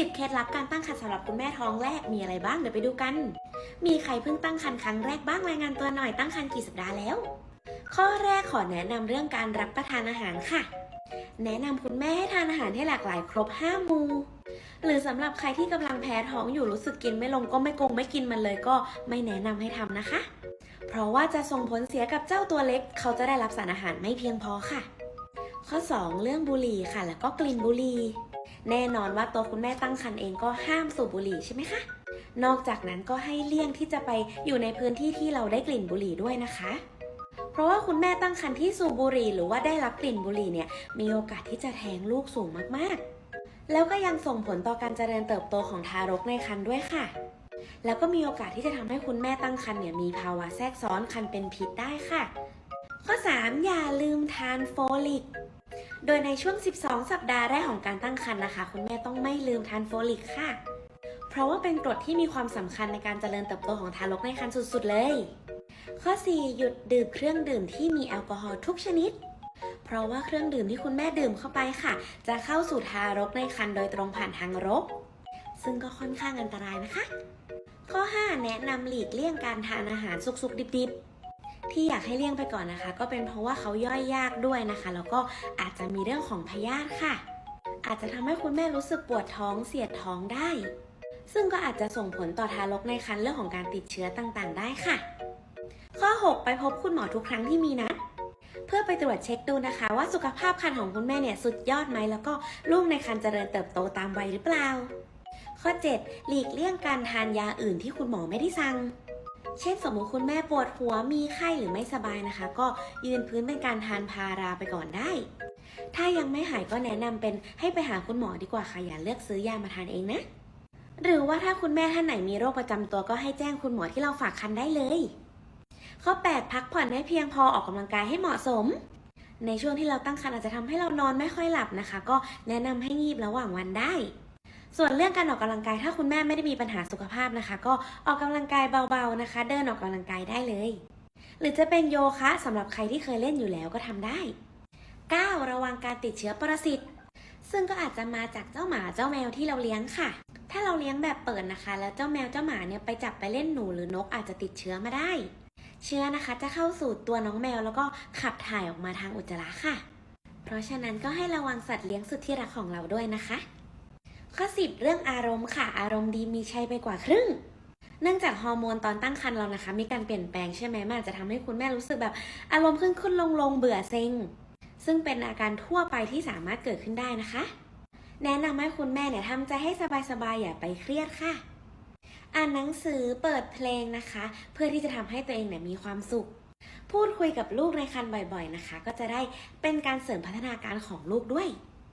10 เคล็ดลับการตั้งครรภ์สำหรับคุณแม่ท้องแรกมีอะไรบ้างเดี๋ยวไปดูกัน มีใครเพิ่งตั้งครรภ์ครั้งแรกบ้างรายงานตัวหน่อยตั้งครรภ์กี่สัปดาห์แล้ว ข้อแรกขอแนะนำเรื่องการรับประทานอาหารค่ะ แนะนำคุณแม่ให้ทานอาหารให้หลากหลายครบ5หมู่หรือสำหรับใครที่กำลังแพ้ท้องอยู่รู้สึกกินไม่ลงก็ไม่กงไม่กินมันเลยก็ไม่แนะนำให้ทำนะคะ เพราะว่าจะส่งผลเสียกับเจ้าตัวเล็ก เขาจะได้รับสารอาหารไม่เพียงพอค่ะ ข้อ 2 เรื่องบุหรี่ค่ะ แล้วก็กลิ่นบุหรี่ แน่นอนว่าตัวคุณแม่ตั้งครรภ์เองก็ห้ามสูบบุหรี่ใช่ไหมคะ นอกจากนั้นก็ให้เลี่ยงที่จะไปอยู่ในพื้นที่ที่เราได้กลิ่นบุหรี่ด้วยนะคะ เพราะว่าคุณแม่ตั้งครรภ์ที่สูบบุหรี่หรือว่าได้รับกลิ่นบุหรี่เนี่ยมีโอกาสที่จะแท้งลูกสูงมากๆ แล้วก็ยังส่งผลต่อการเจริญเติบโตของทารกในครรภ์ด้วยค่ะ แล้วก็มีโอกาสที่จะทำให้คุณแม่ตั้งครรภ์เนี่ยมีภาวะแทรกซ้อนครรภ์เป็นพิษได้ค่ะ ข้อ 3 อย่าลืมทานโฟลิก โดยในช่วง 12 สัปดาห์แรกของการตั้งครรภ์นะคะ คุณแม่ต้องไม่ลืมทานโฟลิกค่ะ เพราะว่าเป็นกรดที่มีความสำคัญในการเจริญเติบโตของทารกในครรภ์สุดๆเลย ข้อ 4 หยุดดื่มเครื่องดื่มที่มีแอลกอฮอล์ทุกชนิด เพราะว่าเครื่องดื่มที่คุณแม่ดื่มเข้าไปค่ะ จะเข้าสู่ทารกในครรภ์โดยตรงผ่านทางรก ซึ่งก็ค่อนข้างอันตรายนะคะ ข้อ 5 แนะนำหลีกเลี่ยงการทานอาหารสุกๆดิบๆ ที่อยากให้เลี่ยงไปก่อนนะคะ ก็เป็นเพราะว่าเขาย่อยยากด้วยนะคะ แล้วก็อาจจะมีเรื่องของพยาธิค่ะ อาจจะทำให้คุณแม่รู้สึกปวดท้องเสียดท้องได้ ซึ่งก็อาจจะส่งผลต่อทารกในครรภ์เรื่องของการติดเชื้อต่างๆ ได้ค่ะ ข้อ 6 ไปพบคุณหมอทุกครั้งที่มีนัดเพื่อไปตรวจเช็คดูนะคะ ว่าสุขภาพครรภ์ของคุณแม่เนี่ยสุดยอดไหมแล้วก็ลูกในครรภ์เจริญเติบโตตามวัยหรือเปล่า ข้อ 7 หลีกเลี่ยงการทานยาอื่นที่คุณหมอไม่ได้สั่ง เช่นสมมติคุณแม่ปวดหัวมีไข้หรือไม่สบายนะคะ ก็ยืนพื้นเป็นการทานพาราไปก่อนได้ ถ้ายังไม่หายก็แนะนำเป็นให้ไปหาคุณหมอดีกว่าค่ะอย่าเลือกซื้อยามาทานเองนะ หรือว่าถ้าคุณแม่ท่านไหนมีโรคประจำตัวก็ให้แจ้งคุณหมอที่เราฝากคันได้เลย ข้อ 8 พักผ่อนให้เพียงพอออกกำลังกายให้เหมาะสม ในช่วงที่เราตั้งครรภ์อาจจะทำให้เรานอนไม่ค่อยหลับนะคะ ก็แนะนำให้งีบระหว่างวันได้ ส่วนเรื่องการออกกำลังกายถ้าคุณแม่ไม่ได้มีปัญหาสุขภาพนะคะ ก็ออกกำลังกายเบาๆนะคะ เดินออกกำลังกายได้เลย หรือจะเป็นโยคะสำหรับใครที่เคยเล่นอยู่แล้วก็ทำได้ 9. ระวังการติดเชื้อปรสิตซึ่งก็อาจจะมาจากเจ้าหมาเจ้าแมวที่เราเลี้ยงค่ะ ถ้าเราเลี้ยงแบบเปิดนะคะ แล้วเจ้าแมวเจ้าหมาเนี่ยไปจับไปเล่นหนูหรือนกอาจจะติดเชื้อมาได้ เชื้อนะคะจะเข้าสู่ตัวน้องแมวแล้วก็ขับถ่ายออกมาทางอุจจาระค่ะ เพราะฉะนั้นก็ให้ระวังสัตว์เลี้ยงสุดที่รักของเราด้วยนะคะ ข้อ10เรื่องอารมณ์ค่ะ อารมณ์ดีมีชัยไปกว่าครึ่ง เนื่องจากฮอร์โมนตอนตั้งครรภ์เรานะคะ มีการเปลี่ยนแปลงใช่ไหมมันอาจจะทำให้คุณแม่รู้สึกแบบอารมณ์ขึ้นขึ้นลงลงเบื่อเซ็ง ซึ่งเป็นอาการทั่วไปที่สามารถเกิดขึ้นได้นะคะ แนะนำให้คุณแม่เนี่ยทำใจให้สบายๆอย่าไปเครียดค่ะ อ่านหนังสือเปิดเพลงนะคะ เพื่อที่จะทำให้ตัวเองเนี่ยมีความสุข พูดคุยกับลูกในครรภ์บ่อยๆนะคะ ก็จะได้เป็นการเสริมพัฒนาการของลูกด้วย